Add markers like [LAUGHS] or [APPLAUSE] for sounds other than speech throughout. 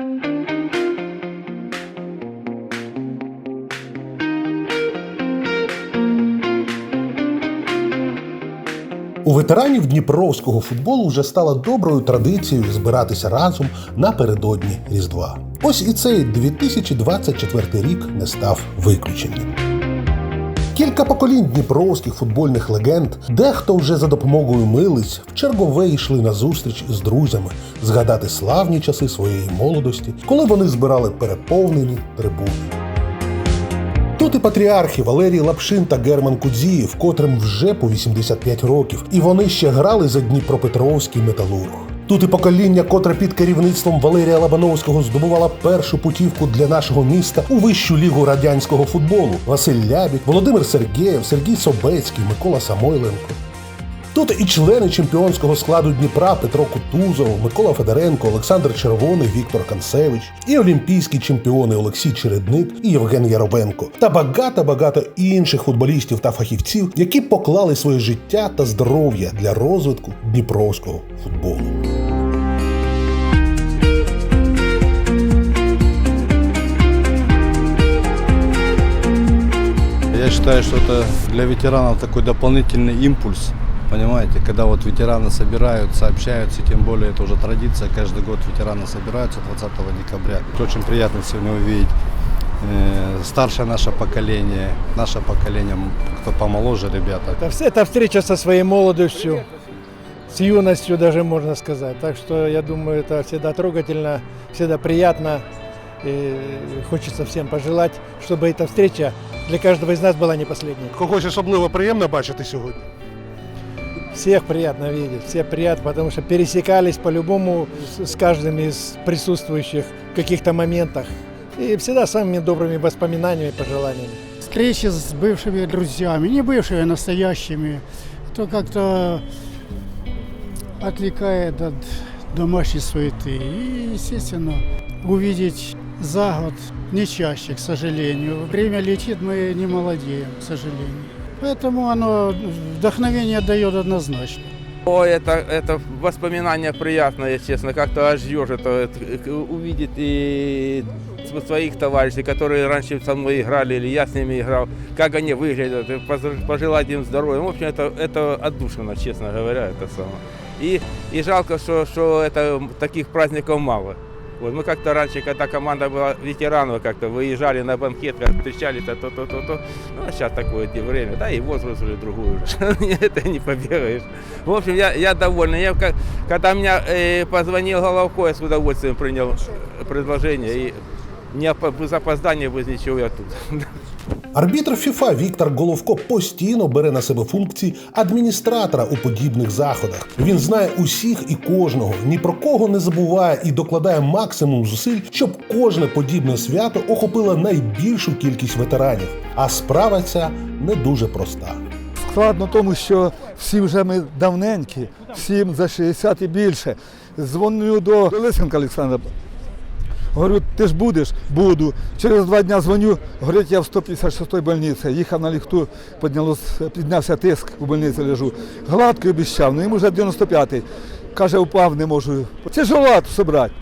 У ветеранів дніпровського футболу вже стала доброю традицією збиратися разом напередодні Різдва. Ось і цей 2024 рік не став виключенням. Кілька поколінь дніпровських футбольних легенд, дехто вже за допомогою милиць в чергове йшли на зустріч з друзями згадати славні часи своєї молодості, коли вони збирали переповнені трибуни. Тут і патріархи Валерій Лапшин та Герман Кудзіїв, котрим вже по 85 років, і вони ще грали за Дніпропетровський металург. Тут і покоління, котре під керівництвом Валерія Лабановського здобувала першу путівку для нашого міста у вищу лігу радянського футболу: Василь Лябік, Володимир Сергєєв, Сергій Собецький, Микола Самойленко. Тут і члени чемпіонського складу Дніпра Петро Кутузов, Микола Федоренко, Олександр Червоний, Віктор Канцевич, і олімпійські чемпіони Олексій Чередник і Євген Яробенко, та багато-багато інших футболістів та фахівців, які поклали своє життя та здоров'я для розвитку дніпровського футболу. Я считаю, что это для ветеранов такой дополнительный импульс. Понимаете, когда вот ветераны собираются, общаются, тем более это уже традиция, каждый год ветераны собираются 20 декабря. Очень приятно сегодня увидеть э, старшее наше поколение, наше поколение, кто помоложе ребята. Это, это встреча со своей молодостью, с юностью даже можно сказать. Так что я думаю, это всегда трогательно, всегда приятно. И хочется всем пожелать, чтобы эта встреча для каждого из нас была не последней. Когось особливо приємно бачити сьогодні. Всех приятно видеть, всех приятно, потому что пересекались по-любому с каждым из присутствующих в каких-то моментах. И всегда самыми добрыми воспоминаниями и пожеланиями. встречи с бывшими друзьями, не бывшими, а настоящими, то как-то отвлекает от домашней суеты. И, естественно, увидеть за год не чаще, к сожалению. Время летит, мы не молодеем, к сожалению. Поэтому оно вдохновение дает однозначно. Ой, это, это воспоминание приятное, честно, как-то аж ежит, это, э, увидеть и св- своих товарищей, которые раньше со мной играли, или я с ними играл, как они выглядят, и поз- пожелать им здоровья. В общем, это, это отдушина, честно говоря, это самое. И, и жалко, что, что это, таких праздников мало. Вот мы как-то раньше, когда команда была ветеранов, как-то выезжали на банкет, как встречались, то, то, то, то, то. Ну, а сейчас такое де- время, да, и возраст уже другой уже. [LAUGHS] Это не побегаешь. В общем, я, я доволен. Я, как- когда меня э, позвонил Головко, я с удовольствием принял предложение. И не опо- без опоздания, без ничего я тут. [LAUGHS] Арбітр ФІФА Віктор Головко постійно бере на себе функції адміністратора у подібних заходах. Він знає усіх і кожного, ні про кого не забуває і докладає максимум зусиль, щоб кожне подібне свято охопило найбільшу кількість ветеранів. А справа ця не дуже проста. Складно тому, що всі вже ми давненькі, всім за 60 і більше. Дзвоню до Лисенка Олександра. Говорю, ти ж будеш? Буду. Через два дні дзвоню, говорить, я в 156-й больниці. Їхав на ліхту, піднявся тиск, у больниці лежу. Гладкий обіщав, ну йому вже 95-й. Каже, упав, не можу. Тяжело собрати.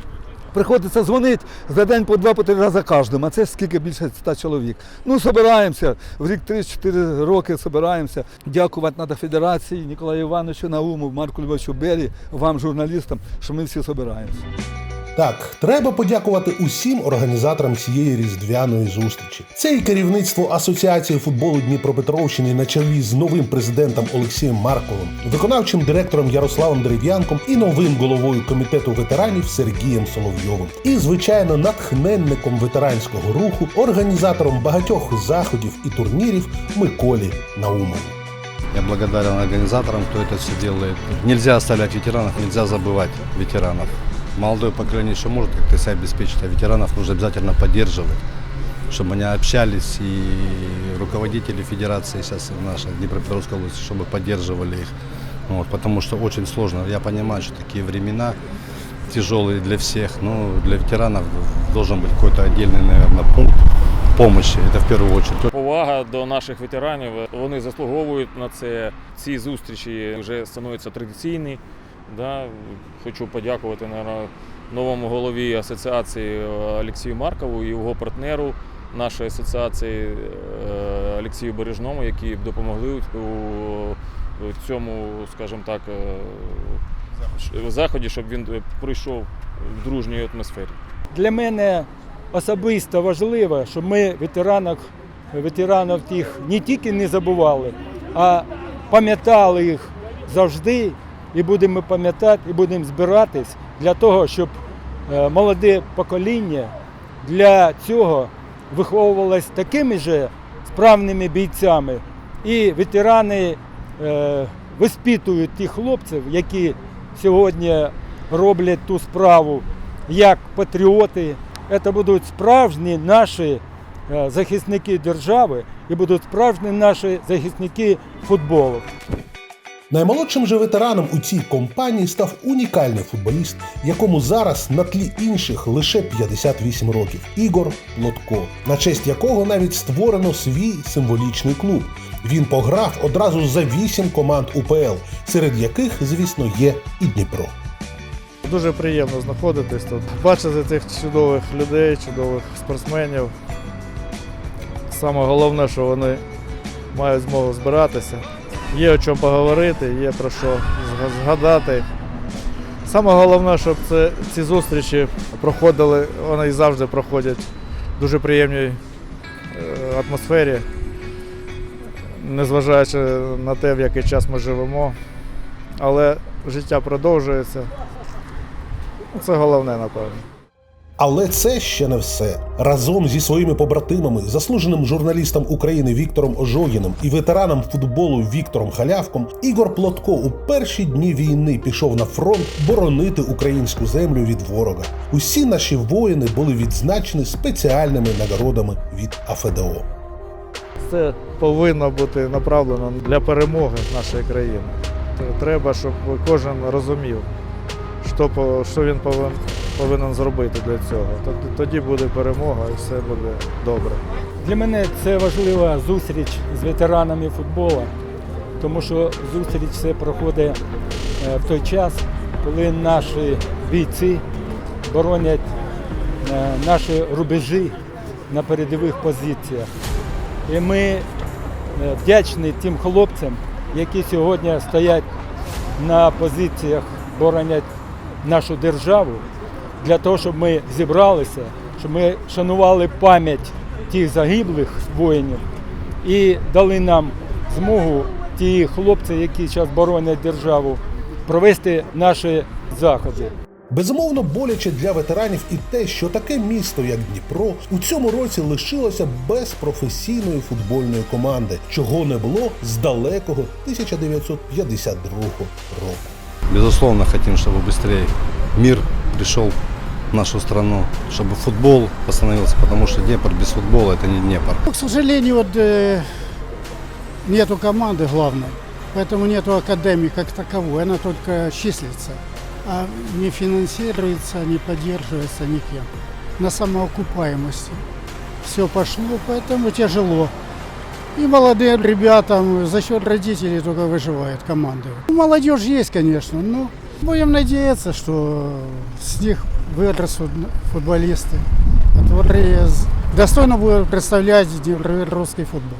Приходиться дзвонити за день по два, по три рази кожному, а це скільки більше ста чоловік. Ну, збираємося. В рік 3-4 роки збираємося. Дякувати треба Федерації, Ніколаю Івановичу Науму, Марку Львовичу Бері, вам, журналістам, що ми всі збираємося. Так, треба подякувати усім організаторам цієї різдвяної зустрічі. Це і керівництво Асоціації футболу Дніпропетровщини на чолі з новим президентом Олексієм Марковим, виконавчим директором Ярославом Дерев'янком і новим головою комітету ветеранів Сергієм Соловйовим. І, звичайно, натхненником ветеранського руху, організатором багатьох заходів і турнірів Миколі Наумову. Я благодарен организаторам, кто это все делает. Нельзя оставлять ветеранов, нельзя забывать ветеранов. Молодое поколение еще может как-то себя обеспечить, а ветеранов нужно обязательно поддерживать, чтобы они общались и руководители федерации сейчас в нашей Днепропетровской области, чтобы поддерживали их. Вот, потому что очень сложно. Я понимаю, что такие времена тяжелые для всех, но для ветеранов должен быть какой-то отдельный, наверное, пункт помощи. Это в первую очередь. Повага до наших ветеранів. Вони заслуговують на це. Ці зустрічі вже становляться традиційні. Да. Хочу подякувати наверно, новому голові асоціації е, Олексію Маркову і його партнеру нашої асоціації е, Олексію Бережному, які допомогли у цьому, скажімо так, е, заході, щоб він пройшов в дружній атмосфері. Для мене особисто важливо, щоб ми ветеранах, ветеранів тих не тільки не забували, а пам'ятали їх завжди і будемо пам'ятати, і будемо збиратись для того, щоб е, молоде покоління для цього виховувалось такими же справними бійцями. І ветерани е, виспитують тих хлопців, які сьогодні роблять ту справу як патріоти. Це будуть справжні наші е, захисники держави і будуть справжні наші захисники футболу. Наймолодшим же ветераном у цій компанії став унікальний футболіст, якому зараз на тлі інших лише 58 років Ігор Лотко, на честь якого навіть створено свій символічний клуб. Він пограв одразу за вісім команд УПЛ, серед яких, звісно, є і Дніпро. Дуже приємно знаходитись тут, бачити цих чудових людей, чудових спортсменів. Саме головне, що вони мають змогу збиратися. Є о чому поговорити, є про що згадати. Саме головне, щоб це, ці зустрічі проходили, вони і завжди проходять в дуже приємній е, атмосфері, незважаючи на те, в який час ми живемо. Але життя продовжується. Це головне, напевно. Але це ще не все. Разом зі своїми побратимами, заслуженим журналістом України Віктором Ожогіним і ветераном футболу Віктором Халявком, Ігор Плотко у перші дні війни пішов на фронт боронити українську землю від ворога. Усі наші воїни були відзначені спеціальними нагородами від АФДО. Це повинно бути направлено для перемоги нашої країни. Треба, щоб кожен розумів, що, він повинен, повинен зробити для цього. Тоді- буде перемога і все буде добре. Для мене це важлива зустріч з ветеранами футболу, тому що зустріч це проходить е, в той час, коли наші бійці боронять е, наші рубежі на передових позиціях. І ми е, вдячні тим хлопцям, які сьогодні стоять на позиціях, боронять нашу державу, для того, щоб ми зібралися, щоб ми шанували пам'ять тих загиблих воїнів і дали нам змогу ті хлопці, які зараз боронять державу, провести наші заходи. Безумовно, боляче для ветеранів і те, що таке місто, як Дніпро, у цьому році лишилося без професійної футбольної команди, чого не було з далекого 1952 року. Безусловно, хотим, чтобы быстрее мир пришел в нашу страну, чтобы футбол восстановился, потому что Днепр без футбола это не Днепр. Ну, К сожалению, вот э, нету команды главной, поэтому нету академии как таковой, она только числится, а не финансируется, не поддерживается никем. На самоокупаемости все пошло, поэтому тяжело. И молодым ребятам за счет родителей только выживают команды. Ну, Молодежь есть, конечно, но будем надеяться, что с них вырастут футболисты, которые с- достойно будут представлять русский футбол.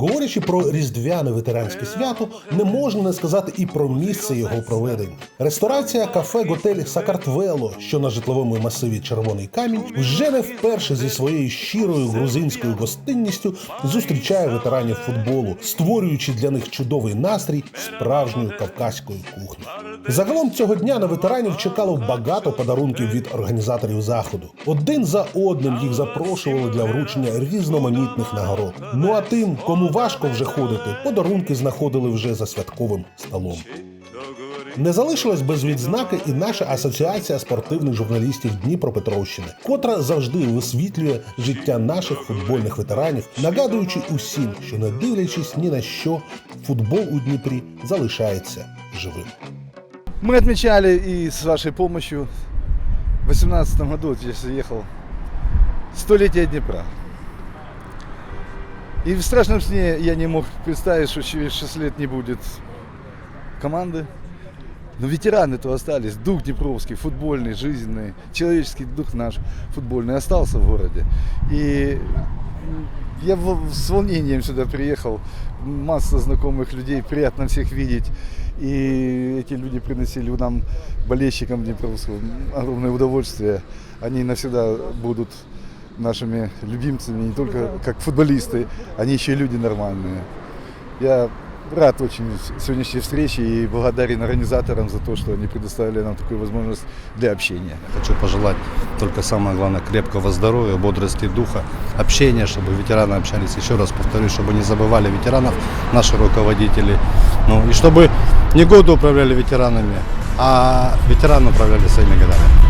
Говорячи про різдвяне ветеранське свято, не можна не сказати і про місце його проведення. Ресторація кафе Готель Сакартвело, що на житловому масиві Червоний камінь, вже не вперше зі своєю щирою грузинською гостинністю зустрічає ветеранів футболу, створюючи для них чудовий настрій справжньої кавказької кухні. Загалом цього дня на ветеранів чекало багато подарунків від організаторів заходу. Один за одним їх запрошували для вручення різноманітних нагород. Ну а тим, кому важко вже ходити, подарунки знаходили вже за святковим столом. Не залишилась без відзнаки і наша асоціація спортивних журналістів Дніпропетровщини, котра завжди висвітлює життя наших футбольних ветеранів, нагадуючи усім, що не дивлячись ні на що, футбол у Дніпрі залишається живим. Мы отмечали и с вашей помощью в 2018 году, я ехал, столетие Днепра. И в страшном сне я не мог представить, что через 6 лет не будет команды. Но ветераны-то остались, дух Днепровский, футбольный, жизненный, человеческий дух наш футбольный остался в городе. И я с волнением сюда приехал, масса знакомых людей, приятно всех видеть. И эти люди приносили нам, болельщикам Днепровского, огромное удовольствие. Они навсегда будут нашими любимцами, не только как футболисты, они еще и люди нормальные. Я рад очень сегодняшней встрече и благодарен организаторам за то, что они предоставили нам такую возможность для общения. Хочу пожелать только самое главное крепкого здоровья, бодрости духа, общения, чтобы ветераны общались. Еще раз повторюсь, чтобы не забывали ветеранов, наши руководители. Ну и чтобы не годы управляли ветеранами, а ветераны управляли своими годами.